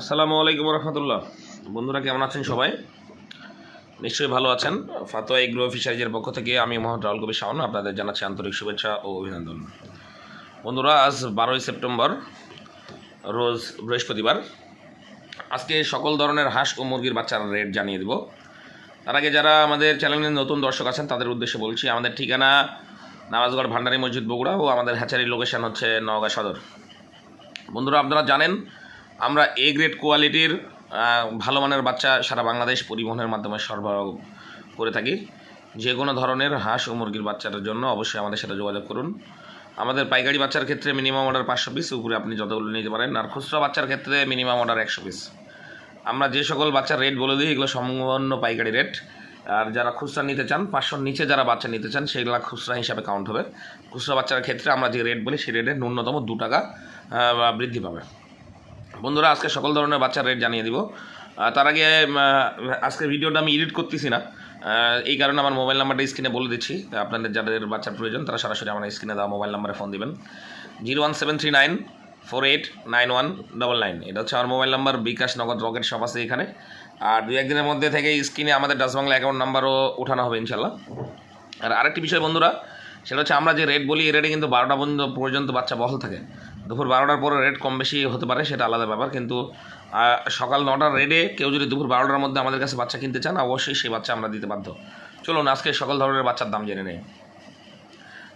আসসালামু আলাইকুম রহমতুল্লাহ বন্ধুরা, কেমন আছেন সবাই? নিশ্চয়ই ভালো আছেন। ফাতোয়া এগ্রো ফিশারিজের পক্ষ থেকে আমি মোহাম্মদ রাহুল কবির শাহন আপনাদের জানাচ্ছি আন্তরিক শুভেচ্ছা ও অভিনন্দন। বন্ধুরা, আজ বারোই সেপ্টেম্বর, রোজ বৃহস্পতিবার। আজকে সকল ধরনের হাঁস ও মুরগির বাচ্চার রেট জানিয়ে দেব। তার আগে যারা আমাদের চ্যানেলের নতুন দর্শক আছেন, তাদের উদ্দেশ্যে বলছি, আমাদের ঠিকানা নামাজগড় ভান্ডারী মসজিদ বগুড়া ও আমাদের হ্যাচারি লোকেশন হচ্ছে নওগাঁ সদর। বন্ধুরা, আপনারা জানেন আমরা এ গ্রেড কোয়ালিটির ভালো মানের বাচ্চা সারা বাংলাদেশ পরিবহনের মাধ্যমে সরবরাহ করে থাকি। যে কোনো ধরনের হাঁস ও মুরগির বাচ্চার জন্য অবশ্যই আমাদের সাথে যোগাযোগ করুন। আমাদের পাইকারি বাচ্চার ক্ষেত্রে মিনিমাম অর্ডার পাঁচশো পিস উপরে আপনি যতগুলো নিতে পারেন। আর খুচরা বাচ্চার ক্ষেত্রে মিনিমাম অর্ডার একশো পিস আমরা যে সকল বাচ্চার রেট বলে দিই, এগুলো সম্পূর্ণ পাইকারি রেট আর যারা খুচরা নিতে চান, পাঁচশোর নিচে যারা বাচ্চা নিতে চান, সেগুলো খুচরা হিসাবে কাউন্ট হবে। খুচরা বাচ্চার ক্ষেত্রে আমরা যে রেট বলি, সেই রেটে ন্যূনতম দু টাকা বৃদ্ধি পাবে। বন্ধুরা, আজকে সকল ধরনের বাচ্চার রেট জানিয়ে দিব। তার আগে আজকে ভিডিওটা আমি এডিট করতেছি না। এই কারণে আমার মোবাইল নাম্বারটা স্ক্রিনে বলে দিচ্ছি। আপনাদের যাদের বাচ্চার প্রয়োজন, তারা সরাসরি আমার স্ক্রিনে দেওয়া মোবাইল নাম্বারে ফোন দিবেন। Zero one seven three nine four eight nine one double nine. এটা হচ্ছে আমার মোবাইল নাম্বার বিকাশ নগদ রকেট সব আছে এখানে। আর দু একদিনের মধ্যে থেকে স্ক্রিনে আমাদের ডাস বাংলা অ্যাকাউন্ট নাম্বারও উঠানো হবে, ইনশাল্লাহ। আর আরেকটি বিষয় বন্ধুরা, সেটা হচ্ছে আমরা যে রেট বলি, এই রেটে কিন্তু বারোটা পর্যন্ত পর্যন্ত বাচ্চা বহল থাকে। দুপুর বারোটার পরে রেট কম বেশি হতে পারে, সেটা আলাদা ব্যাপার। কিন্তু সকাল নটার রেটে কেউ যদি দুপুর বারোটার মধ্যে আমাদের কাছে বাচ্চা কিনতে চান, অবশ্যই সেই বাচ্চা আমরা দিতে বাধ্য। চলুন, আজকে সকল ধরনের বাচ্চার দাম জেনে নেই।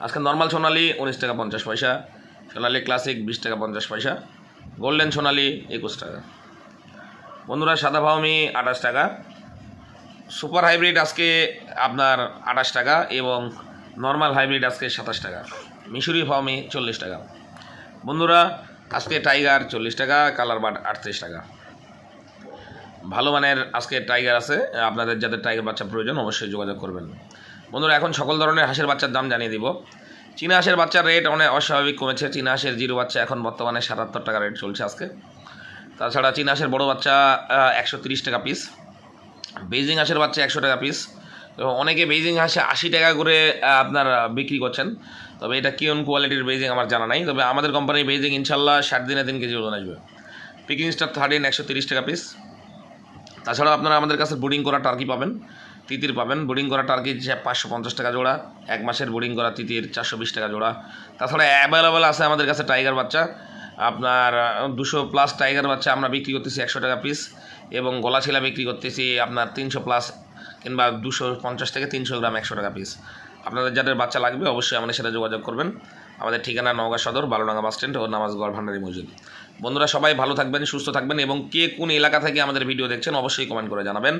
আজকে নর্মাল সোনালি উনিশ টাকা পঞ্চাশ পয়সা, সোনালি ক্লাসিক বিশ টাকা পঞ্চাশ পয়সা গোল্ডেন সোনালি একুশ টাকা। বন্ধুরা, সাদা ভাওমি আঠাশ টাকা সুপার হাইব্রিড আজকে আপনার আঠাশ টাকা এবং নর্মাল হাইব্রিড আজকে সাতাশ টাকা, মিশরি ফার্মে চল্লিশ টাকা। বন্ধুরা, আজকে টাইগার চল্লিশ টাকা, কালার বাট আটত্রিশ টাকা। ভালো মানের আজকে টাইগার আছে, আপনাদের যাদের টাইগার বাচ্চা প্রয়োজন অবশ্যই যোগাযোগ করবেন। বন্ধুরা, এখন সকল ধরনের হাঁসের বাচ্চার দাম জানিয়ে দিব। চীনা হাঁসের বাচ্চার রেট অনেক অস্বাভাবিক কমেছে। চীনা হাঁসের জিরো বাচ্চা এখন বর্তমানে সাতাত্তর টাকা রেট চলছে আজকে। তাছাড়া চীনা হাঁসের বড়ো বাচ্চা একশো টাকা পিস বেজিং হাঁসের বাচ্চা একশো টাকা পিস অনেকে বেজিং হাঁসে আশি টাকা করে আপনার বিক্রি করছেন। তবে এটা কিয়ন কোয়ালিটির বেজিং আমার জানা নাই। তবে আমাদের কোম্পানির বেজিং ইনশাল্লাহ ষাট দিনে তিন কেজি ওজন আসবে। পিকিং স্টার থার্টিন একশো তিরিশ টাকা পিস তাছাড়াও আপনারা আমাদের কাছে বোর্ডিং করা টার্কি পাবেন, তিতির পাবেন। বোর্ডিং করা টার্কি পাঁচশো পঞ্চাশ টাকা জোড়া। এক মাসের বোর্ডিং করা তিতির চারশো বিশ টাকা জোড়া। তাছাড়া অ্যাভেলেবেল আছে আমাদের কাছে টাইগার বাচ্চা। আপনার দুশো প্লাস টাইগার বাচ্চা আমরা বিক্রি করতেছি একশো টাকা পিস এবং গলা ছিলা বিক্রি করতেছি আপনার তিনশো প্লাস কিংবা দুশো পঞ্চাশ থেকে তিনশো গ্রাম, একশো টাকা পিস আপনাদের যাদের বাচ্চা লাগবে, অবশ্যই আমাদের সাথে যোগাযোগ করবেন। আমাদের ঠিকানা নওগাঁ সদর, বালুডাঙ্গা বাস স্ট্যান্ড ও নামাজগড় ভান্ডারি মসজিদ। বন্ধুরা, সবাই ভালো থাকবেন, সুস্থ থাকবেন এবং কে কোন এলাকা থেকে আমাদের ভিডিও দেখছেন, অবশ্যই কমেন্ট করে জানাবেন।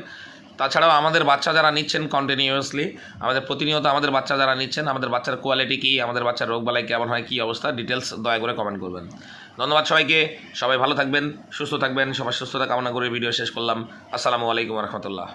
তাছাড়াও আমাদের বাচ্চা যারা নিচ্ছেন কন্টিনিউয়াসলি আমাদের প্রতিনিয়ত আমাদের বাচ্চা যারা নিচ্ছেন, আমাদের বাচ্চার কোয়ালিটি কী, আমাদের বাচ্চার রোগবালাই কেমন হয়, কী অবস্থা ডিটেলস দয়া করে কমেন্ট করবেন। ধন্যবাদ সবাইকে, সবাই ভালো থাকবেন, সুস্থ থাকবেন, সবার সুস্থতা কামনা করে ভিডিও শেষ করলাম। আসসালামু আলাইকুম রহমতুল্লাহ।